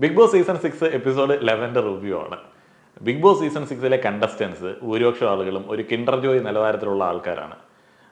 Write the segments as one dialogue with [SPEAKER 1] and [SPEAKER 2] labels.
[SPEAKER 1] Bigg Boss season six episode ലെവന്റെ review ആണ്. Bigg Boss season സിക്സിലെ contestants ഭൂരിപക്ഷം ആളുകളും ഒരു കിൻഡർ ജോയ് നിലവാരത്തിലുള്ള ആൾക്കാരാണ്.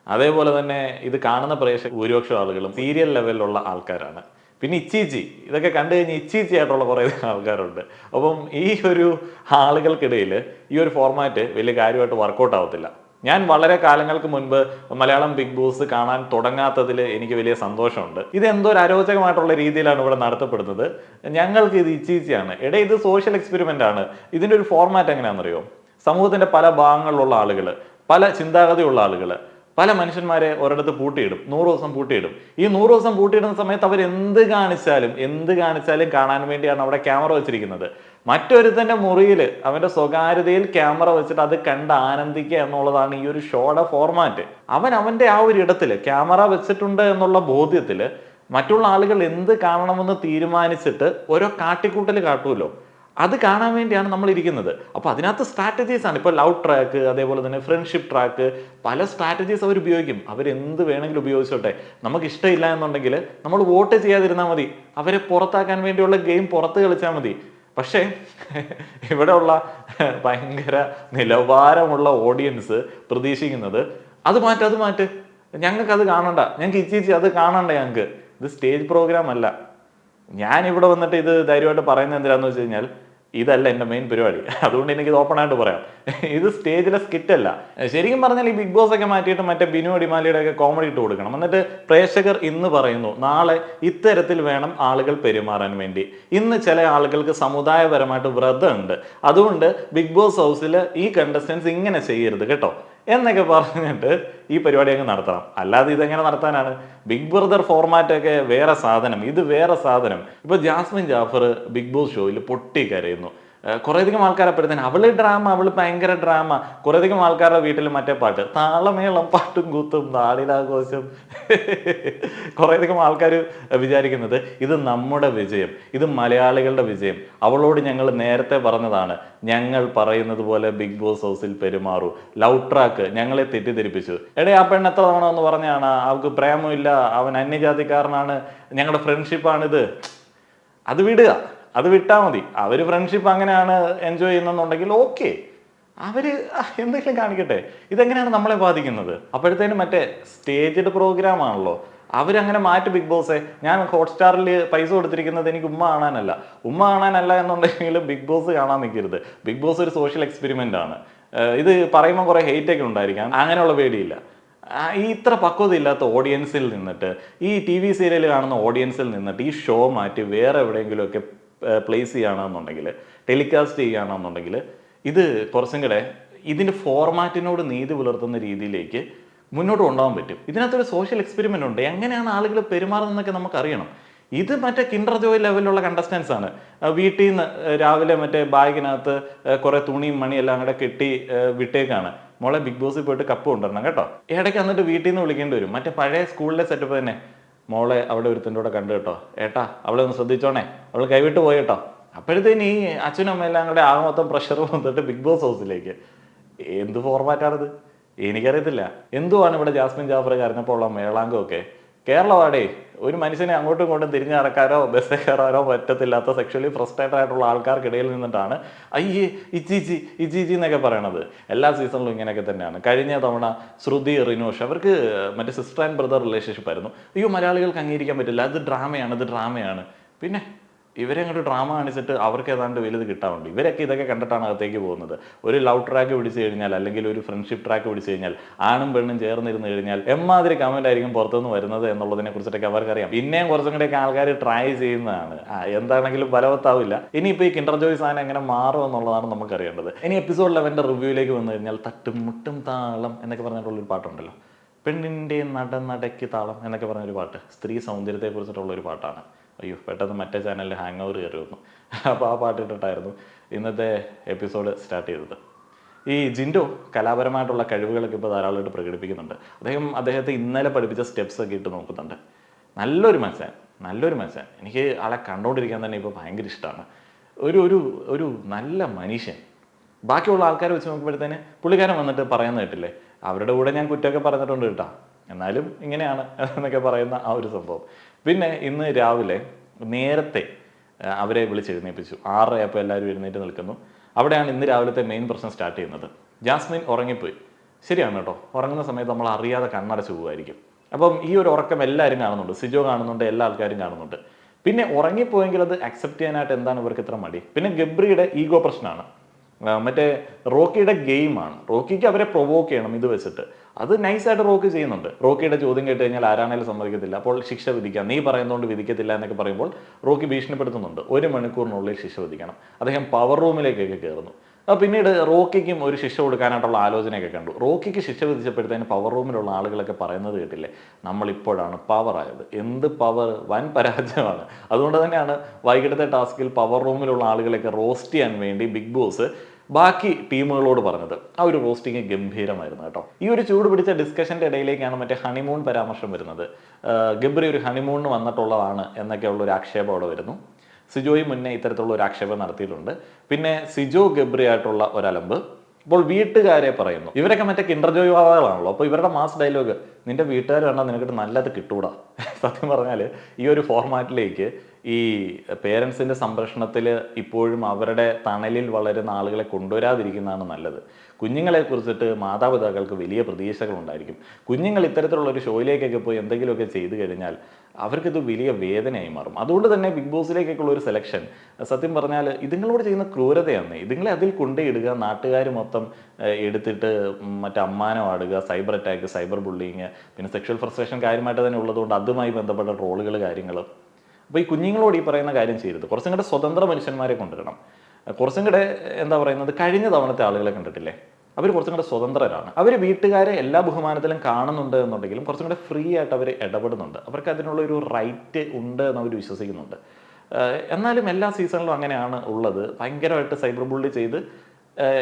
[SPEAKER 1] അതേപോലെ തന്നെ ഇത് കാണുന്ന പ്രേക്ഷക ഭൂരിപക്ഷം ആളുകളും സീരിയൽ ലെവലിലുള്ള ആൾക്കാരാണ്. പിന്നെ ഇച്ചീച്ചി ഇതൊക്കെ കണ്ടു കഴിഞ്ഞ് ഇച്ചീച്ചി ആയിട്ടുള്ള കുറേ ആൾക്കാരുണ്ട്. അപ്പം ഈ ഒരു ആളുകൾക്കിടയിൽ ഈ ഒരു ഫോർമാറ്റ് വലിയ കാര്യമായിട്ട് വർക്കൗട്ട് ആവത്തില്ല. ഞാൻ വളരെ കാലങ്ങൾക്ക് മുൻപ് മലയാളം ബിഗ് ബോസ് കാണാൻ തുടങ്ങാത്തതിൽ എനിക്ക് വലിയ സന്തോഷമുണ്ട്. ഇത് എന്തോ ഒരു അരോചകമായിട്ടുള്ള രീതിയിലാണ് ഇവിടെ നടത്തപ്പെടുന്നത്. ഞങ്ങൾക്ക് ഇത് ഇച്ചീച്ചിയാണ്. എടേ ഇത് സോഷ്യൽ എക്സ്പെരിമെന്റ് ആണ്. ഇതിന്റെ ഒരു ഫോർമാറ്റ് എങ്ങനെയാണെന്നറിയോ? സമൂഹത്തിന്റെ പല ഭാഗങ്ങളിലുള്ള ആളുകൾ പല ചിന്താഗതിയുള്ള ആളുകൾ പല മനുഷ്യന്മാരെ ഒരിടത്ത് പൂട്ടിയിടും. നൂറ് ദിവസം പൂട്ടിയിടും. ഈ നൂറ് ദിവസം പൂട്ടിയിടുന്ന സമയത്ത് അവർ എന്ത് കാണിച്ചാലും എന്ത് കാണിച്ചാലും കാണാൻ വേണ്ടിയാണ് അവിടെ ക്യാമറ വെച്ചിരിക്കുന്നത്. മറ്റൊരുത്തന്റെ മുറിയിൽ അവന്റെ സ്വകാര്യതയിൽ ക്യാമറ വെച്ചിട്ട് അത് കണ്ട് ആനന്ദിക്കുക എന്നുള്ളതാണ് ഈ ഒരു ഷോയുടെ ഫോർമാറ്റ് അവൻ അവന്റെ ആ ഒരു ഇടത്തിൽ ക്യാമറ വെച്ചിട്ടുണ്ട് എന്നുള്ള ബോധ്യത്തിൽ മറ്റുള്ള ആളുകൾ എന്ത് കാണണമെന്ന് തീരുമാനിച്ചിട്ട് ഓരോ കാട്ടിക്കൂട്ടൽ കാട്ടുമല്ലോ. അത് കാണാൻ വേണ്ടിയാണ് നമ്മൾ ഇരിക്കുന്നത്. അപ്പോൾ അതിനകത്ത് സ്ട്രാറ്റജീസ് ആണ്. ഇപ്പോൾ ലവ് ട്രാക്ക് അതേപോലെ തന്നെ ഫ്രണ്ട്ഷിപ്പ് ട്രാക്ക് പല സ്ട്രാറ്റജീസ് അവർ ഉപയോഗിക്കും. അവർ എന്ത് വേണമെങ്കിലും ഉപയോഗിച്ചോട്ടെ. നമുക്ക് ഇഷ്ടമില്ല എന്നുണ്ടെങ്കിൽ നമ്മൾ വോട്ട് ചെയ്യാതിരുന്നാൽ മതി. അവരെ പുറത്താക്കാൻ വേണ്ടിയുള്ള ഗെയിം പുറത്ത് കളിച്ചാൽ മതി. പക്ഷേ ഇവിടെയുള്ള ഭയങ്കര നിലവാരമുള്ള ഓഡിയൻസ് പ്രതീക്ഷിക്കുന്നത് അത് മാറ്റ് അത് മാറ്റ്. ഞങ്ങൾക്ക് അത് കാണണ്ട. ഞങ്ങൾക്ക് ഇച്ചിച്ചി അത് കാണണ്ട ഞങ്ങൾക്ക് ഇത് സ്റ്റേജ് പ്രോഗ്രാം അല്ല. ഞാൻ ഇവിടെ വന്നിട്ട് ഇത് ധൈര്യമായിട്ട് പറയുന്നത് എന്തിനാന്ന് വെച്ച് കഴിഞ്ഞാൽ ഇതല്ല എന്റെ മെയിൻ പരിപാടി. അതുകൊണ്ട് എനിക്ക് ഓപ്പൺ ആയിട്ട് പറയാം. ഇത് സ്റ്റേജിലെ സ്കിറ്റ് അല്ല. ശരിക്കും പറഞ്ഞാൽ ഈ ബിഗ് ബോസ് ഒക്കെ മാറ്റിയിട്ട് മറ്റേ ബിനു അടിമാലിയുടെ ഒക്കെ കോമഡി ഇട്ട് കൊടുക്കണം. എന്നിട്ട് പ്രേക്ഷകർ ഇന്ന് പറയുന്നു നാളെ ഇത്തരത്തിൽ വേണം ആളുകൾ പെരുമാറാൻ വേണ്ടി. ഇന്ന് ചില ആളുകൾക്ക് സമുദായപരമായിട്ട് വ്രതമുണ്ട്. അതുകൊണ്ട് ബിഗ് ബോസ് ഹൗസിൽ ഈ കണ്ടസ്റ്റൻസ് ഇങ്ങനെ ചെയ്യരുത് കേട്ടോ. എന്നൊക്കെ പറഞ്ഞിട്ട് ഈ പരിപാടി അങ്ങ് നടത്തണം. അല്ലാതെ ഇതെങ്ങനെ നടത്താനാണ്? ബിഗ് ബ്രദർ ഫോർമാറ്റ് ഒക്കെ വേറെ സാധനം. ഇത് വേറെ സാധനം. ഇപ്പൊ ജാസ്മിൻ ജാഫർ ബിഗ് ബോസ് ഷോയിൽ പൊട്ടി കരയുന്നു. കുറേയധികം ആൾക്കാരപ്പോഴത്തേന് അവൾ ഡ്രാമ അവൾ ഭയങ്കര ഡ്രാമ കുറേയധികം ആൾക്കാരുടെ വീട്ടിൽ മറ്റേ പാട്ട് താളമേളം പാട്ടും കൂത്തും നാടിലാഘോഷം കുറേയധികം ആൾക്കാർ വിചാരിക്കുന്നത് ഇത് നമ്മുടെ വിജയം ഇത് മലയാളികളുടെ വിജയം. അവളോട് ഞങ്ങൾ നേരത്തെ പറഞ്ഞതാണ് ഞങ്ങൾ പറയുന്നത് പോലെ ബിഗ് ബോസ് ഹൗസിൽ പെരുമാറൂ. ലവ് ട്രാക്ക് ഞങ്ങളെ തെറ്റിദ്ധരിപ്പിച്ചു. എടേ ആ പെണ്ണ് എത്ര തവണ എന്ന് പറഞ്ഞാണ് അവൾക്ക് പ്രേമമില്ല അവൻ അന്യജാതിക്കാരനാണ് ഞങ്ങളുടെ ഫ്രണ്ട്ഷിപ്പാണിത് അത് വിടുക. അത് വിട്ടാൽ മതി. അവർ ഫ്രണ്ട്ഷിപ്പ് അങ്ങനെയാണ് എൻജോയ് ചെയ്യുന്നുണ്ടെങ്കിൽ ഓക്കെ അവർ എന്തെങ്കിലും കാണിക്കട്ടെ. ഇതെങ്ങനെയാണ് നമ്മളെ ബാധിക്കുന്നത്? അപ്പോഴത്തേനും മറ്റേ സ്റ്റേജഡ് പ്രോഗ്രാം ആണല്ലോ. അവരങ്ങനെ മാറ്റി ബിഗ് ബോസെ ഞാൻ ഹോട്ട്സ്റ്റാറിൽ പൈസ കൊടുത്തിരിക്കുന്നത് എനിക്ക് ഉമ്മ കാണാനല്ല. ഉമ്മ കാണാനല്ല എന്നുണ്ടെങ്കിൽ ബിഗ് ബോസ് കാണാൻ നിൽക്കരുത്. ബിഗ് ബോസ് ഒരു സോഷ്യൽ എക്സ്പെരിമെന്റ് ആണ്. ഇത് പറയുമ്പോൾ കുറേ ഹെയ്റ്റ് ഒക്കെ ഉണ്ടായിരിക്കാം. അങ്ങനെയുള്ള പേടിയില്ല. ഈ ഇത്ര പക്വതയില്ലാത്ത ഓഡിയൻസിൽ നിന്നിട്ട് ഈ ടി വി സീരിയൽ കാണുന്ന ഓഡിയൻസിൽ നിന്നിട്ട് ഈ ഷോ മാറ്റി വേറെ എവിടെയെങ്കിലുമൊക്കെ പ്ലേസ് ചെയ്യുകയാണെന്നുണ്ടെങ്കിൽ ടെലികാസ്റ്റ് ചെയ്യുകയാണെന്നുണ്ടെങ്കിൽ ഇത് കുറച്ചും കൂടെ ഇതിന്റെ ഫോർമാറ്റിനോട് നീതി പുലർത്തുന്ന രീതിയിലേക്ക് മുന്നോട്ട് കൊണ്ടുപോകാൻ പറ്റും. ഇതിനകത്തൊരു സോഷ്യൽ എക്സ്പെരിമെന്റ് ഉണ്ട്. എങ്ങനെയാണ് ആളുകൾ പെരുമാറുന്നതെന്നൊക്കെ നമുക്കറിയണം. ഇത് മറ്റേ കിൻഡർ ജോയ് ലെവലിലുള്ള കണ്ടസ്റ്റൻസ് ആണ്. വീട്ടിൽ നിന്ന് രാവിലെ മറ്റേ ബാഗിനകത്ത് കുറേ തുണിയും മണിയെല്ലാം കൂടെ കെട്ടി വിട്ടേക്കാണ്. മോളെ ബിഗ് ബോസിൽ പോയിട്ട് കപ്പ് കൊണ്ടുവരണം കേട്ടോ. ഇടയ്ക്ക് എന്നിട്ട് വീട്ടിൽ നിന്ന് വിളിക്കേണ്ടി വരും. മറ്റേ പഴയ സ്കൂളിലെ സെറ്റപ്പ് തന്നെ. മോളെ അവിടെ ഒരുത്തന്റെ കൂടെ കണ്ടു കേട്ടോ. ഏട്ടാ അവളെ ഒന്ന് ശ്രദ്ധിച്ചോണേ. അവൾ കൈവിട്ട് പോയി കേട്ടോ. അപ്പോഴത്തേന് ഈ അച്ഛനും അമ്മ എല്ലാം കൂടെ ആകെ മൊത്തം പ്രഷർ വന്നിട്ട് ബിഗ് ബോസ് ഹൗസിലേക്ക് എന്ത് ഫോർമാറ്റാണിത് എനിക്കറിയത്തില്ല. എന്തുവാണ് ഇവിടെ ജാസ്മിൻ ജാഫർ കരഞ്ഞപ്പോൾ ഉള്ള മേളാങ്കമൊക്കെ? കേരളമാടേ ഒരു മനുഷ്യനെ അങ്ങോട്ടും ഇങ്ങോട്ടും തിരിഞ്ഞു നടക്കാനോ ബസ് കയറാനോ പറ്റത്തില്ലാത്ത സെക്ഷലി ഫ്രസ്ട്രേറ്റഡ് ആയിട്ടുള്ള ആൾക്കാർക്കിടയിൽ നിന്നിട്ടാണ് അയ്യേ ഇച്ചിച്ചി ഇച്ചിച്ചി എന്നൊക്കെ പറയണത്. എല്ലാ സീസണിലും ഇങ്ങനെയൊക്കെ തന്നെയാണ്. കഴിഞ്ഞ തവണ ശ്രുതി റിനോഷ് അവർക്ക് മറ്റേ സിസ്റ്റർ ആൻഡ് ബ്രദർ റിലേഷൻഷിപ്പ് ആയിരുന്നു. അയ്യോ മലയാളികൾക്ക് അംഗീകരിക്കാൻ പറ്റില്ല. അത് ഡ്രാമയാണ് അത് ഡ്രാമയാണ് പിന്നെ ഇവരെ അങ്ങോട്ട് ഡ്രാമ കാണിച്ചിട്ട് അവർക്ക് ഏതാണ്ട് വലുത് കിട്ടാറുണ്ട് ഇവരൊക്കെ ഇതൊക്കെ കണ്ടിട്ടാണ് അകത്തേക്ക് പോകുന്നത്. ഒരു ലവ് ട്രാക്ക് പിടിച്ചു കഴിഞ്ഞാൽ അല്ലെങ്കിൽ ഒരു ഫ്രണ്ട്ഷിപ്പ് ട്രാക്ക് പിടിച്ചു കഴിഞ്ഞാൽ ആണും പെണ്ണും ചേർന്നിരുന്ന് കഴിഞ്ഞാൽ എമ്മാതിരി കമന്റ് ആയിരിക്കും പുറത്തുനിന്ന് വരുന്നത് എന്നുള്ളതിനെ കുറിച്ചിട്ടൊക്കെ അവർക്കറിയാം. പിന്നെയും കുറച്ചും കൂടെയൊക്കെ ആൾക്കാർ ട്രൈ ചെയ്യുന്നതാണ്. എന്താണെങ്കിലും ഫലവത്താവില്ല. ഇനിയിപ്പോൾ ഈ കിൻഡർ ജോയ് സാധനം എങ്ങനെ മാറും എന്നുള്ളതാണ് നമുക്കറിയേണ്ടത്. ഇനി എപ്പിസോഡ് ലെവന്റെ റിവ്യൂയിലേക്ക് വന്നു കഴിഞ്ഞാൽ തട്ടും മുട്ടും താളം എന്നൊക്കെ പറഞ്ഞിട്ടുള്ളൊരു പാട്ടുണ്ടല്ലോ. പെണ്ണിന്റെ നടനടയ്ക്ക് താളം എന്നൊക്കെ പറഞ്ഞൊരു പാട്ട്. സ്ത്രീ സൗന്ദര്യത്തെ കുറിച്ചിട്ടുള്ള ഒരു പാട്ടാണ്. അയ്യോ പെട്ടെന്ന് മറ്റേ ചാനലിൽ ഹാങ് ഓവർ കയറി വന്നു. അപ്പോൾ ആ പാട്ട് ഇട്ടിട്ടായിരുന്നു ഇന്നത്തെ എപ്പിസോഡ് സ്റ്റാർട്ട് ചെയ്തത്. ഈ ജിൻഡോ കലാപരമായിട്ടുള്ള കഴിവുകളൊക്കെ ഇപ്പോൾ ധാരാളമായിട്ട് പ്രകടിപ്പിക്കുന്നുണ്ട്. അദ്ദേഹം അദ്ദേഹത്തെ ഇന്നലെ പഠിപ്പിച്ച സ്റ്റെപ്സ് ഒക്കെ ഇട്ട് നോക്കുന്നുണ്ട്. നല്ലൊരു മനസ്സാൻ നല്ലൊരു മനസ്സാൻ എനിക്ക് ആളെ കണ്ടുകൊണ്ടിരിക്കാൻ തന്നെ ഇപ്പോൾ ഭയങ്കര ഇഷ്ടമാണ് ഒരു ഒരു ഒരു നല്ല മനുഷ്യൻ. ബാക്കിയുള്ള ആൾക്കാരെ വെച്ച് നോക്കുമ്പോഴത്തേന് പുള്ളിക്കാരൻ വന്നിട്ട് പറയുന്ന കേട്ടില്ലേ? അവരുടെ കൂടെ ഞാൻ കുറ്റമൊക്കെ പറഞ്ഞിട്ടുണ്ട് കേട്ടോ. എന്നാലും ഇങ്ങനെയാണ് എന്നൊക്കെ പറയുന്ന ആ ഒരു സംഭവം. പിന്നെ ഇന്ന് രാവിലെ നേരത്തെ അവരെ വിളിച്ച് അവരെ ആറര ആറരയപ്പോൾ എല്ലാവരും എഴുന്നേറ്റ് നിൽക്കുന്നു. അവിടെയാണ് ഇന്ന് രാവിലത്തെ മെയിൻ പ്രശ്നം സ്റ്റാർട്ട് ചെയ്യുന്നത്. ജാസ്മിൻ ഉറങ്ങിപ്പോയി. ശരിയാണ് കേട്ടോ. ഉറങ്ങുന്ന സമയത്ത് നമ്മൾ അറിയാതെ കണ്ണടച്ചു പോകുമായിരിക്കും അപ്പം ഈ ഒരു ഉറക്കം എല്ലാവരും കാണുന്നുണ്ട്. സിജോ കാണുന്നുണ്ട് എല്ലാ ആൾക്കാരും കാണുന്നുണ്ട്. പിന്നെ ഉറങ്ങിപ്പോയെങ്കിൽ അത് അക്സെപ്റ്റ് ചെയ്യാനായിട്ട് എന്താണ് ഇവർക്ക് ഇത്ര മടി? പിന്നെ ഗബ്രിയുടെ ഈഗോ പ്രശ്നമാണ്. മറ്റേ റോക്കിയുടെ ഗെയിമാണ്. റോക്കിക്ക് അവരെ പ്രൊവോക്ക് ചെയ്യണം ഇത് വെച്ചിട്ട്. അത് നൈസായിട്ട് റോക്ക് ചെയ്യുന്നുണ്ട്. റോക്കിയുടെ ചോദ്യം കേട്ട് കഴിഞ്ഞാൽ ആരാണേലും സമ്മതിക്കത്തില്ല. അപ്പോൾ ശിക്ഷ വിധിക്കാം. നീ പറയുന്നതുകൊണ്ട് വിധിക്കത്തില്ല എന്നൊക്കെ പറയുമ്പോൾ റോക്കി ഭീഷണിപ്പെടുത്തുന്നുണ്ട്. ഒരു മണിക്കൂറിനുള്ളിൽ ശിക്ഷ വിധിക്കണം. അദ്ദേഹം പവർ റൂമിലേക്കൊക്കെ കയറുന്നു പിന്നീട് റോക്കിക്കും ഒരു ശിക്ഷ കൊടുക്കാനായിട്ടുള്ള ആലോചനയൊക്കെ കണ്ടു. റോക്കിക്ക് ശിക്ഷ വിധിച്ചപ്പോഴത്തേന് പവർ റൂമിലുള്ള ആളുകളൊക്കെ പറയുന്നത് കേട്ടില്ലേ? നമ്മളിപ്പോഴാണ് പവർ ആയത്. എന്ത് പവർ വൻ പരാജയമാണ്. അതുകൊണ്ട് തന്നെയാണ് വൈകിട്ടത്തെ ടാസ്കിൽ പവർ റൂമിലുള്ള ആളുകളൊക്കെ റോസ്റ്റ് ചെയ്യാൻ വേണ്ടി ബിഗ് ബോസ് ബാക്കി ടീമുകളോട് പറഞ്ഞത്. ആ ഒരു റോസ്റ്റിങ് ഗംഭീരമായിരുന്നു കേട്ടോ. ഈ ഒരു ചൂട് പിടിച്ച ഡിസ്കഷന്റെ ഇടയിലേക്കാണ് മറ്റേ ഹണിമൂൺ പരാമർശം വരുന്നത്. ഗബ്രി ഒരു ഹണിമൂണിന് വന്നിട്ടുള്ളതാണ് എന്നൊക്കെയുള്ള ഒരു ആക്ഷേപം അവിടെ വരുന്നു. സിജോയും മുന്നേ ഇത്തരത്തിലുള്ള ഒരു ആക്ഷേപം നടത്തിയിട്ടുണ്ട്. പിന്നെ സിജോ ഗബ്രി ആയിട്ടുള്ള ഒരലമ്പ്. ഇപ്പോൾ വീട്ടുകാരെ പറയുന്നു. ഇവരൊക്കെ മറ്റേ കിണ്ടർജോയ് വാവകളാണല്ലോ. അപ്പോൾ ഇവരുടെ മാസ് ഡയലോഗ് നിന്റെ വീട്ടുകാർ വേണ്ട നിനക്കിട്ട് നല്ലത് കിട്ടൂടാ. സത്യം പറഞ്ഞാൽ ഈ ഒരു ഫോർമാറ്റിലേക്ക് ഈ പേരൻസിന്റെ സംരക്ഷണത്തിൽ ഇപ്പോഴും അവരുടെ തണലിൽ വളരുന്ന ആളുകളെ കൊണ്ടുവരാതിരിക്കുന്നതാണ് നല്ലത്. കുഞ്ഞുങ്ങളെ കുറിച്ചിട്ട് മാതാപിതാക്കൾക്ക് വലിയ പ്രതീക്ഷകളുണ്ടായിരിക്കും കുഞ്ഞുങ്ങൾ ഇത്തരത്തിലുള്ള ഒരു ഷോയിലേക്കൊക്കെ പോയി എന്തെങ്കിലുമൊക്കെ ചെയ്തു കഴിഞ്ഞാൽ അവർക്കിത് വലിയ വേദനയായി മാറും. അതുകൊണ്ട് തന്നെ ബിഗ് ബോസിലേക്കൊക്കെയുള്ള ഒരു സെലക്ഷൻ സത്യം പറഞ്ഞാൽ ഇതുങ്ങളോട് ചെയ്യുന്ന ക്രൂരതയാണ്. ഇതുങ്ങളെ അതിൽ കൊണ്ടുപോയിടുക നാട്ടുകാർ മൊത്തം എടുത്തിട്ട് മറ്റേ അമ്മാനം ആടുക സൈബർ അറ്റാക്ക് സൈബർ ബുള്ളിങ് പിന്നെ സെക്ഷൽ ഫ്രസ്ട്രേഷൻ കാര്യമായിട്ട് തന്നെ ഉള്ളതുകൊണ്ട് അതുമായി ബന്ധപ്പെട്ട ട്രോളുകൾ കാര്യങ്ങൾ അപ്പോൾ ഈ കുഞ്ഞുങ്ങളോട് ഈ പറയുന്ന കാര്യം ചെയ്യരുത്. കുറച്ചും കൂടെ സ്വതന്ത്ര മനുഷ്യന്മാരെ കൊണ്ടുവരണം. കുറച്ചും കൂടെ എന്താ പറയുന്നത് കഴിഞ്ഞ തവണത്തെ ആളുകളെ കണ്ടിട്ടില്ലേ? അവർ കുറച്ചും കൂടെ സ്വതന്ത്രരാണ്. അവർ വീട്ടുകാരെ എല്ലാ ബഹുമാനത്തിലും കാണുന്നുണ്ട് എന്നുണ്ടെങ്കിലും കുറച്ചും കൂടെ ഫ്രീ ആയിട്ട് അവർ ഇടപെടുന്നുണ്ട്. അവർക്ക് അതിനുള്ള ഒരു റൈറ്റ് ഉണ്ട് എന്ന് അവർ വിശ്വസിക്കുന്നുണ്ട്. എന്നാലും എല്ലാ സീസണിലും അങ്ങനെയാണ് ഉള്ളത്. ഭയങ്കരമായിട്ട് സൈബർ ബുള്ളി ചെയ്ത്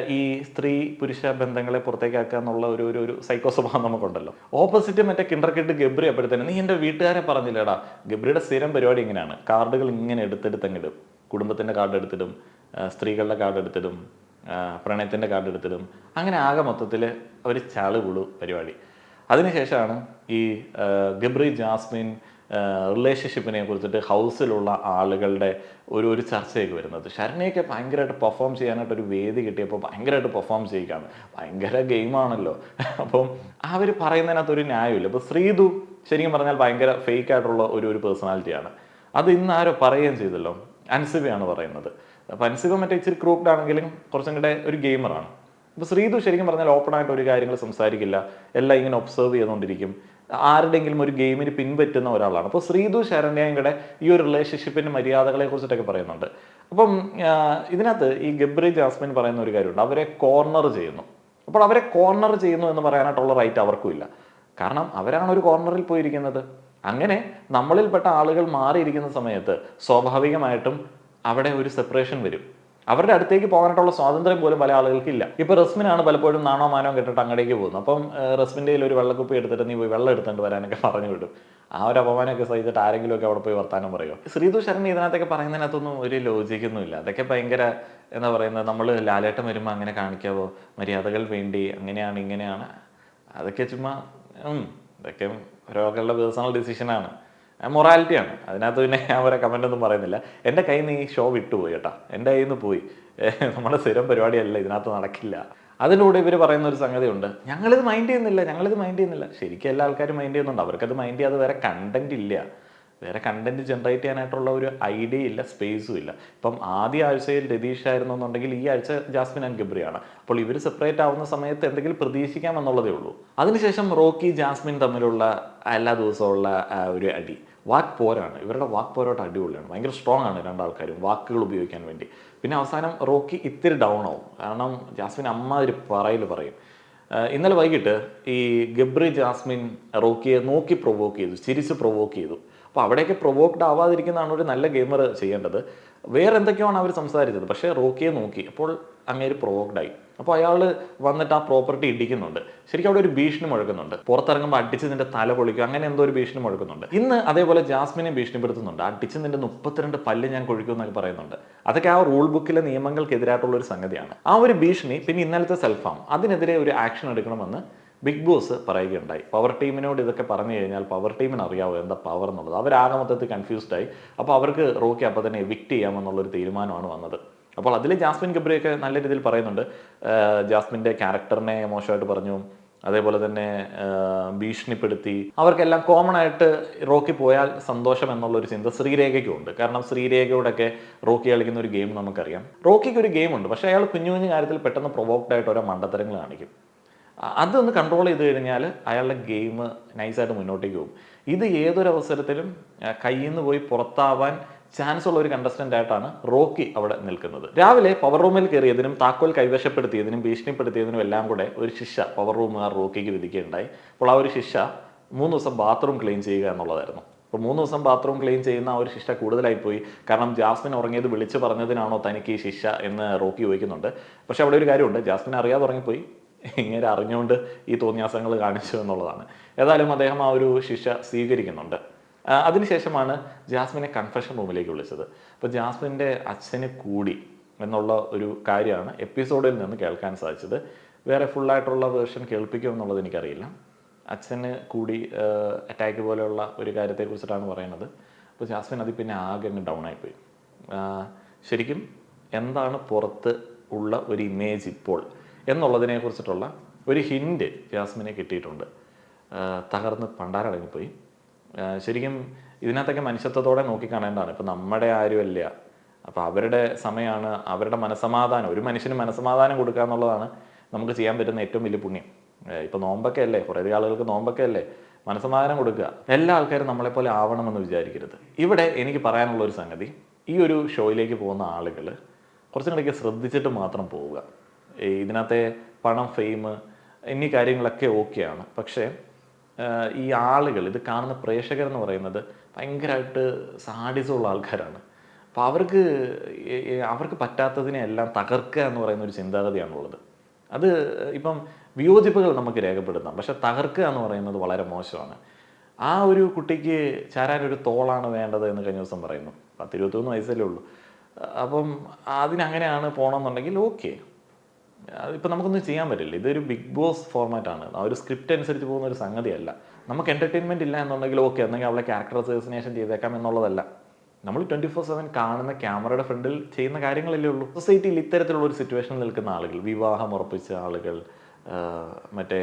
[SPEAKER 1] ഈ സ്ത്രീ പുരുഷ ബന്ധങ്ങളെ പുറത്തേക്കാക്കുക എന്നുള്ള ഒരു ഒരു ഒരു സൈക്കോ സ്വഭാവം നമുക്കുണ്ടല്ലോ. ഓപ്പോസിറ്റ് മറ്റേ കിണ്ടർക്കിട്ട് ഗബ്രി അപ്പോഴത്തേനും നീ എന്റെ വീട്ടുകാരെ പറഞ്ഞില്ലേടാ? ഗബ്രിയുടെ സ്ഥിരം പരിപാടി ഇങ്ങനെയാണ്. കാർഡുകൾ ഇങ്ങനെ എടുത്തെടുത്ത് അങ്ങിടും കുടുംബത്തിന്റെ കാർഡ് എടുത്തിടും സ്ത്രീകളുടെ കാർഡ് എടുത്തിടും പ്രണയത്തിന്റെ കാർഡ് എടുത്തിടും. അങ്ങനെ ആകെ മൊത്തത്തിൽ അവർ ചാൾ പരിപാടി. അതിനുശേഷമാണ് ഈ ഗബ്രി ജാസ്മിൻ റിലേഷൻഷിപ്പിനെ കുറിച്ചിട്ട് ഹൗസിലുള്ള ആളുകളുടെ ഒരു ഒരു ചർച്ചയൊക്കെ വരുന്നത്. ശരണ്യൊക്കെ ഭയങ്കരമായിട്ട് പെർഫോം ചെയ്യാനായിട്ട് ഒരു വേദി കിട്ടിയപ്പോൾ ഭയങ്കരമായിട്ട് പെർഫോം ചെയ്യിക്കാണ്. ഭയങ്കര ഗെയിമാണല്ലോ അപ്പം അവർ പറയുന്നതിനകത്ത് ഒരു ന്യായമില്ല അപ്പോൾ ശ്രീതു ശരിക്കും പറഞ്ഞാൽ ഭയങ്കര ഫേക്ക് ആയിട്ടുള്ള ഒരു ഒരു പേഴ്സണാലിറ്റിയാണ് അത് ഇന്ന് ആരോ പറയുകയും ചെയ്തല്ലോ. അൻസിബയാണ് പറയുന്നത്. അപ്പം അൻസിബ മറ്റേ ഇച്ചിരി ക്രൂപ്ഡ് ആണെങ്കിലും കുറച്ചും കൂടെ ഒരു ഗെയിമറാണ് അപ്പോൾ ശ്രീതു ശരിക്കും പറഞ്ഞാൽ ഓപ്പൺ ആയിട്ട് ഒരു കാര്യങ്ങൾ സംസാരിക്കില്ല. എല്ലാം ഇങ്ങനെ ഒബ്സർവ് ചെയ്തുകൊണ്ടിരിക്കും. ആരുടെയെങ്കിലും ഒരു ഗെയിമിന് പിൻപറ്റുന്ന ഒരാളാണ്. അപ്പോൾ ശ്രീതു ശരണ്യയും കൂടെ ഈ ഒരു റിലേഷൻഷിപ്പിന്റെ മര്യാദകളെ കുറിച്ചിട്ടൊക്കെ പറയുന്നുണ്ട്. അപ്പം ഇതിനകത്ത് ഈ ഗബ്രി ജാസ്മിൻ പറയുന്ന ഒരു കാര്യമുണ്ട്. അവരെ കോർണർ ചെയ്യുന്നു. അപ്പോൾ അവരെ കോർണർ ചെയ്യുന്നു എന്ന് പറയാനായിട്ടുള്ള റൈറ്റ് അവർക്കും ഇല്ല. കാരണം അവരാണ് ഒരു കോർണറിൽ പോയിരിക്കുന്നത്. അങ്ങനെ നമ്മളിൽപ്പെട്ട ആളുകൾ മാറിയിരിക്കുന്ന സമയത്ത് സ്വാഭാവികമായിട്ടും അവിടെ ഒരു സെപ്പറേഷൻ വരും. അവരുടെ അടുത്തേക്ക് പോകാനായിട്ടുള്ള സ്വാതന്ത്ര്യം പോലും പല ആളുകൾക്ക് ഇല്ല ഇപ്പൊ റസ്മിനാണ് പലപ്പോഴും നാണോ മാനോ കെട്ടിട്ട് അങ്ങടേക്ക് പോകുന്നത്. അപ്പം കയ്യിൽ ഒരു വെള്ളക്കുപ്പി എടുത്തിട്ട് നീ പോയി വെള്ളം എടുത്തുകൊണ്ട് വരാനൊക്കെ പറഞ്ഞു വിടും. ആ ഒരു അപമാനമൊക്കെ സഹിച്ചിട്ട് ആരെങ്കിലും ഒക്കെ അവിടെ പോയി വർത്താനം പറയുമോ ശ്രീതു ശരൺ ഇതിനകത്തൊക്കെ പറയുന്നതിനകത്തൊന്നും ഒരു ലോജിക്കൊന്നുമില്ല അതൊക്കെ ഭയങ്കര എന്താ പറയുന്നത് നമ്മൾ ലാലേട്ടം വരുമ്പോൾ അങ്ങനെ കാണിക്കാവോ? മര്യാദകൾ വേണ്ടി അങ്ങനെയാണ് ഇങ്ങനെയാണ്. അതൊക്കെ ചുമ്മാ ഇതൊക്കെ ഓരോരുത്തരുടെ പേഴ്സണൽ ഡിസിഷനാണ് മൊറാലിറ്റിയാണ് അതിനകത്ത് പിന്നെ ഞാൻ വരെ കമന്റ് ഒന്നും പറയുന്നില്ല. എന്റെ കയ്യിൽ നിന്ന് ഈ ഷോ വിട്ടുപോയി കേട്ടാ. എന്റെ കയ്യിൽ നിന്ന് പോയി. നമ്മുടെ സ്ഥിരം പരിപാടിയല്ല ഇതിനകത്ത് നടക്കില്ല. അതിലൂടെ ഇവർ പറയുന്ന ഒരു സംഗതിയുണ്ട്. ഞങ്ങളിത് മൈൻഡ് ചെയ്യുന്നില്ല ഞങ്ങളിത് മൈൻഡ് ചെയ്യുന്നില്ല. ശരിക്കും എല്ലാ ആൾക്കാരും മൈൻഡ് ചെയ്യുന്നുണ്ട്. അവർക്കത് മൈൻഡ് ചെയ്യാതെ വേറെ കണ്ടന്റ് ഇല്ല. വേറെ കണ്ടന്റ് ജനറേറ്റ് ചെയ്യാനായിട്ടുള്ള ഒരു ഐഡിയ ഇല്ല സ്പേസും ഇല്ല. ഇപ്പം ആദ്യ ആഴ്ചയിൽ രതീഷ് ആയിരുന്നു എന്നുണ്ടെങ്കിൽ ഈ ആഴ്ച ജാസ്മിൻ ആൻഡ് ഗബ്രിയാണ് അപ്പോൾ ഇവർ സെപ്പറേറ്റ് ആവുന്ന സമയത്ത് എന്തെങ്കിലും പ്രതീക്ഷിക്കാം എന്നുള്ളതേ ഉള്ളൂ. അതിനുശേഷം റോക്കി ജാസ്മിൻ തമ്മിലുള്ള എല്ലാ ദിവസമുള്ള ഒരു അടി. വാക്ക് പോരാണ് ഇവരുടെ വാക്ക് പോരോട്ട് അടിപൊളിയാണ്. ഭയങ്കര സ്ട്രോങ് ആണ് രണ്ടാൾക്കാരും വാക്കുകൾ ഉപയോഗിക്കാൻ വേണ്ടി. പിന്നെ അവസാനം റോക്കി ഇത്തിരി ഡൗൺ ആവും. കാരണം ജാസ്മിൻ അമ്മ ഒരു പറയിൽ പറയും ഇന്നലെ വൈകിട്ട് ഈ ഗബ്രി ജാസ്മിൻ റോക്കിയെ നോക്കി പ്രൊവോക്ക് ചെയ്തു ചിരിച്ച് പ്രൊവോക്ക് ചെയ്തു. അപ്പോൾ അവിടെയൊക്കെ പ്രൊവോക്ഡ് ആവാതിരിക്കുന്നതാണ് ഒരു നല്ല ഗെയിമർ ചെയ്യേണ്ടത്. വേറെ എന്തൊക്കെയാണ് അവർ സംസാരിച്ചത്. പക്ഷേ റോക്കിയെ നോക്കി. അപ്പോൾ അങ്ങേര് പ്രൊവോക്ഡ് ആയി. അപ്പോൾ അയാൾ വന്നിട്ട് ആ പ്രോപ്പർട്ടി ഇടിക്കുന്നുണ്ട്. ശരിക്കും അവിടെ ഒരു ഭീഷണി മുഴക്കുന്നുണ്ട്. പുറത്തിറങ്ങുമ്പോൾ അടിച്ച് നിന്റെ തല പൊളിക്കും. അങ്ങനെ എന്തോ ഒരു ഭീഷണി മുഴക്കുന്നുണ്ട്. ഇന്ന് അതേപോലെ ജാസ്മിനെ ഭീഷണിപ്പെടുത്തുന്നുണ്ട്. അടിച്ച് നിന്റെ മുപ്പത്തിരണ്ട് പല്ല് ഞാൻ കൊഴിക്കും എന്നൊക്കെ പറയുന്നുണ്ട്. അതൊക്കെ ആ റൂൾ ബുക്കിലെ നിയമങ്ങൾക്കെതിരായിട്ടുള്ള ഒരു സംഗതിയാണ്. ആ ഒരു ഭീഷണി പിന്നെ ഇന്നലത്തെ സെൽഫാം. അതിനെതിരെ ഒരു ആക്ഷൻ എടുക്കണമെന്ന് ബിഗ് ബോസ് പറയുകയുണ്ടായി. പവർ ടീമിനോട് ഇതൊക്കെ പറഞ്ഞു കഴിഞ്ഞാൽ പവർ ടീമിന് അറിയാവോ എന്താ പവർ എന്നുള്ളത്? അവരാകെ മൊത്തത്തിൽ കൺഫ്യൂസ്ഡായി അപ്പോൾ അവർക്ക് റോക്കി അപ്പോൾ തന്നെ എവിക്റ്റ് ചെയ്യാമെന്നുള്ളൊരു തീരുമാനമാണ് വന്നത്. അപ്പോൾ അതിൽ ജാസ്മിൻ ഗബ്രിയൊക്കെ നല്ല രീതിയിൽ പറയുന്നുണ്ട്. ജാസ്മിന്റെ ക്യാരക്ടറിനെ മോശമായിട്ട് പറഞ്ഞു. അതേപോലെ തന്നെ ഭീഷണിപ്പെടുത്തി. അവർക്കെല്ലാം കോമൺ ആയിട്ട് റോക്കി പോയാൽ സന്തോഷം എന്നുള്ളൊരു ചിന്ത ശ്രീരേഖയ്ക്കും ഉണ്ട്. കാരണം ശ്രീരേഖയോടൊക്കെ റോക്കി കളിക്കുന്ന ഒരു ഗെയിം നമുക്കറിയാം. റോക്കിക്ക് ഒരു ഗെയിം ഉണ്ട്. പക്ഷേ അയാൾ കുഞ്ഞു കുഞ്ഞു കാര്യത്തിൽ പെട്ടെന്ന് പ്രൊവോക്ഡ് ആയിട്ട് ഓരോ മണ്ടത്തരങ്ങൾ കാണിക്കും. അതൊന്ന് കൺട്രോൾ ചെയ്ത് കഴിഞ്ഞാൽ അയാളുടെ ഗെയിം നൈസായിട്ട് മുന്നോട്ടേക്ക് പോകും. ഇത് ഏതൊരു അവസരത്തിലും കയ്യിൽ നിന്ന് പോയി പുറത്താവാൻ ചാൻസ് ഉള്ള ഒരു കണ്ടസ്റ്റന്റ് ആയിട്ടാണ് റോക്കി അവിടെ നിൽക്കുന്നത്. രാവിലെ പവർ റൂമിൽ കയറിയതിനും താക്കോൽ കൈവശപ്പെടുത്തിയതിനും ഭീഷണിപ്പെടുത്തിയതിനും എല്ലാം കൂടെ ഒരു ശിക്ഷ പവർ റൂമുകാർ റോക്കിക്ക് വിധിക്കുകയുണ്ടായി. അപ്പോൾ ആ ഒരു ശിക്ഷ മൂന്ന് ദിവസം ബാത്റൂം ക്ലീൻ ചെയ്യുക എന്നുള്ളതായിരുന്നു. അപ്പോൾ മൂന്ന് ദിവസം ബാത്റൂം ക്ലീൻ ചെയ്യുന്ന ഒരു ശിക്ഷ കൂടുതലായി പോയി കാരണം ജാസ്മിൻ ഉറങ്ങിയത് വിളിച്ച് പറഞ്ഞതിനാണോ തനിക്ക് ഈ ശിക്ഷ എന്ന് റോക്കി ചോദിക്കുന്നുണ്ട്. പക്ഷെ അവിടെ ഒരു കാര്യമുണ്ട്. ജാസ്മിൻ അറിയാതെ ഉറങ്ങിപ്പോയി. ഇങ്ങനെ അറിഞ്ഞുകൊണ്ട് ഈ തോന്നിയാസങ്ങൾ കാണിച്ചു എന്നുള്ളതാണ്. ഏതായാലും അദ്ദേഹം ആ ഒരു ശിക്ഷ സ്വീകരിക്കുന്നുണ്ട്. അതിനുശേഷമാണ് ജാസ്മിനെ കൺഫെഷൻ റൂമിലേക്ക് വിളിച്ചത്. അപ്പോൾ ജാസ്മിന്റെ അച്ഛനെ കൂടി എന്നുള്ള ഒരു കാര്യമാണ് എപ്പിസോഡിൽ നിന്ന് കേൾക്കാൻ സാധിച്ചത്. വേറെ ഫുള്ളായിട്ടുള്ള വേർഷൻ കേൾപ്പിക്കും എന്നുള്ളത് എനിക്കറിയില്ല. അച്ഛന് കൂടി അറ്റാക്ക് പോലെയുള്ള ഒരു കാര്യത്തെക്കുറിച്ചിട്ടാണ് പറയുന്നത്. അപ്പോൾ ജാസ്മിൻ അതിൽ പിന്നെ ആകെ അങ്ങ് ഡൗൺ ആയിപ്പോയി. ശരിക്കും എന്താണ് പുറത്ത് ഉള്ള ഒരു ഇമേജ് ഇപ്പോൾ എന്നുള്ളതിനെ കുറിച്ചിട്ടുള്ള ഒരു ഹിൻഡ് ജാസ്മിനെ കിട്ടിയിട്ടുണ്ട്. തകർന്ന് പണ്ടാരടങ്ങിപ്പോയി. ശരിക്കും ഇതിനകത്തൊക്കെ മനുഷ്യത്വത്തോടെ നോക്കിക്കാണേണ്ടതാണ്. ഇപ്പം നമ്മുടെ ആരുമല്ല അപ്പോൾ അവരുടെ സമയമാണ് അവരുടെ മനസമാധാനം ഒരു മനുഷ്യന് മനസമാധാനം കൊടുക്കുക എന്നുള്ളതാണ് നമുക്ക് ചെയ്യാൻ പറ്റുന്ന ഏറ്റവും വലിയ പുണ്യം. ഇപ്പം നോമ്പൊക്കെ അല്ലേ? കുറേ ആളുകൾക്ക് നോമ്പൊക്കെ അല്ലേ? മനസമാധാനം കൊടുക്കുക. എല്ലാ ആൾക്കാരും നമ്മളെപ്പോലെ ആവണമെന്ന് വിചാരിക്കരുത്. ഇവിടെ എനിക്ക് പറയാനുള്ള ഒരു സംഗതി ഈ ഒരു ഷോയിലേക്ക് പോകുന്ന ആളുകൾ കുറച്ചും കൂടെ ശ്രദ്ധിച്ചിട്ട് മാത്രം പോവുക. ഇതിനകത്തെ പണം ഫെയിം എന്നീ കാര്യങ്ങളൊക്കെ ഓക്കെയാണ് പക്ഷേ ഈ ആളുകൾ ഇത് കാണുന്ന പ്രേക്ഷകർ എന്ന് പറയുന്നത് ഭയങ്കരമായിട്ട് സാഡിസമുള്ള ആൾക്കാരാണ്. അപ്പോൾ അവർക്ക് അവർക്ക് പറ്റാത്തതിനെ എല്ലാം തകർക്കുക എന്ന് പറയുന്ന ഒരു ചിന്താഗതിയാണുള്ളത്. അത് ഇപ്പം വിയോജിപ്പുകൾ നമുക്ക് രേഖപ്പെടുത്താം. പക്ഷെ തകർക്കുക എന്ന് പറയുന്നത് വളരെ മോശമാണ്. ആ ഒരു കുട്ടിക്ക് ചാരാൻ ഒരു തോളാണ് വേണ്ടത് എന്ന് കഴിഞ്ഞ ദിവസം പറയുന്നു. പത്തിരുപത്തൊന്ന് വയസ്സല്ലേ ഉള്ളൂ. അപ്പം അതിനങ്ങനെയാണ് പോകണമെന്നുണ്ടെങ്കിൽ ഓക്കെ. ഇപ്പം നമുക്കൊന്നും ചെയ്യാൻ പറ്റില്ല. ഇതൊരു ബിഗ് ബോസ് ഫോർമാറ്റാണ് ആ ഒരു സ്ക്രിപ്റ്റ് അനുസരിച്ച് പോകുന്ന ഒരു സംഗതിയല്ല. നമുക്ക് എന്റർടൈൻമെന്റ് ഇല്ല എന്നുണ്ടെങ്കിൽ ഓക്കെ എന്നെങ്കിൽ അവളെ ക്യാരക്ടർ അസോസിനേഷൻ ചെയ്തേക്കാം എന്നുള്ളതല്ല. നമ്മൾ ട്വന്റി ഫോർ സെവൻ കാണുന്ന ക്യാമറയുടെ ഫ്രണ്ടിൽ ചെയ്യുന്ന കാര്യങ്ങളല്ലേ ഉള്ളൂ. സൊസൈറ്റിയിൽ ഇത്തരത്തിലുള്ള ഒരു സിറ്റുവേഷൻ നിൽക്കുന്ന ആളുകൾ വിവാഹം ഉറപ്പിച്ച ആളുകൾ മറ്റേ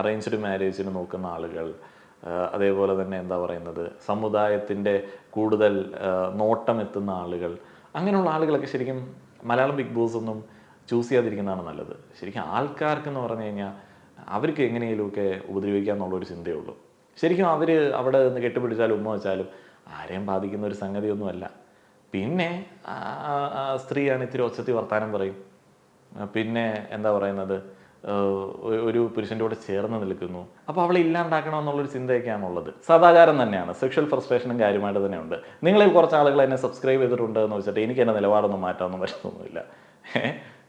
[SPEAKER 1] അറേഞ്ച്ഡ് മാരേജിന് നോക്കുന്ന ആളുകൾ അതേപോലെ തന്നെ എന്താ പറയുന്നത്? സമുദായത്തിന്റെ കൂടുതൽ നോട്ടം എത്തുന്ന ആളുകൾ അങ്ങനെയുള്ള ആളുകളൊക്കെ ശരിക്കും മലയാളം ബിഗ് ബോസ് ഒന്നും ചൂസ് ചെയ്യാതിരിക്കുന്നതാണ് നല്ലത്. ശരിക്കും ആൾക്കാർക്കെന്ന് പറഞ്ഞു കഴിഞ്ഞാൽ അവർക്ക് എങ്ങനെയെങ്കിലുമൊക്കെ ഉപദ്രവിക്കുക എന്നുള്ളൊരു ചിന്തയേ ഉള്ളൂ ശരിക്കും അവർ അവിടെ നിന്ന് കെട്ടിപ്പിടിച്ചാലും ഉമ്മ വെച്ചാലും ആരെയും ബാധിക്കുന്ന ഒരു സംഗതിയൊന്നുമല്ല. പിന്നെ സ്ത്രീയാണ് ഇത്തിരി ഒച്ചത്തി വർത്താനം പറയും. പിന്നെ എന്താ പറയുന്നത്? ഒരു പുരുഷന്റെ കൂടെ ചേർന്ന് നിൽക്കുന്നു. അപ്പോൾ അവളെ ഇല്ലാണ്ടാക്കണം എന്നുള്ളൊരു ചിന്തയൊക്കെയാണുള്ളത്. സദാചാരം തന്നെയാണ്. സെക്ഷൽ ഫ്രസ്ട്രേഷനും കാര്യമായിട്ട് തന്നെയുണ്ട്. നിങ്ങളിൽ കുറച്ച് ആളുകൾ എന്നെ സബ്സ്ക്രൈബ് ചെയ്തിട്ടുണ്ട് എന്ന് വെച്ചിട്ട് എനിക്ക് എന്റെ നിലപാടൊന്നും മാറ്റാമെന്നും പറ്റത്തൊന്നുമില്ല.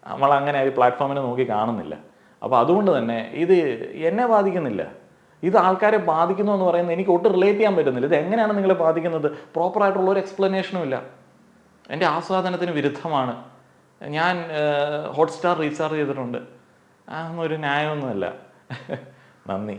[SPEAKER 1] നമ്മൾ അങ്ങനെ ഒരു പ്ലാറ്റ്ഫോമിനെ നോക്കി കാണുന്നില്ല. അപ്പോൾ അതുകൊണ്ട് തന്നെ ഇത് എന്നെ ബാധിക്കുന്നില്ല. ഇത് ആൾക്കാരെ ബാധിക്കുന്നു എന്ന് പറയുന്നത് എനിക്ക് ഒട്ടും റിലേറ്റ് ചെയ്യാൻ പറ്റുന്നില്ല. ഇത് എങ്ങനെയാണ് നിങ്ങളെ ബാധിക്കുന്നത്? പ്രോപ്പറായിട്ടുള്ള ഒരു എക്സ്പ്ലനേഷനും ഇല്ല. എന്റെ ആസ്വാദനത്തിന് വിരുദ്ധമാണ്. ഞാൻ ഹോട്ട്സ്റ്റാർ റീചാർജ് ചെയ്തിട്ടുണ്ട്. അതൊന്നും ഒരു ന്യായമൊന്നുമല്ല. നന്ദി.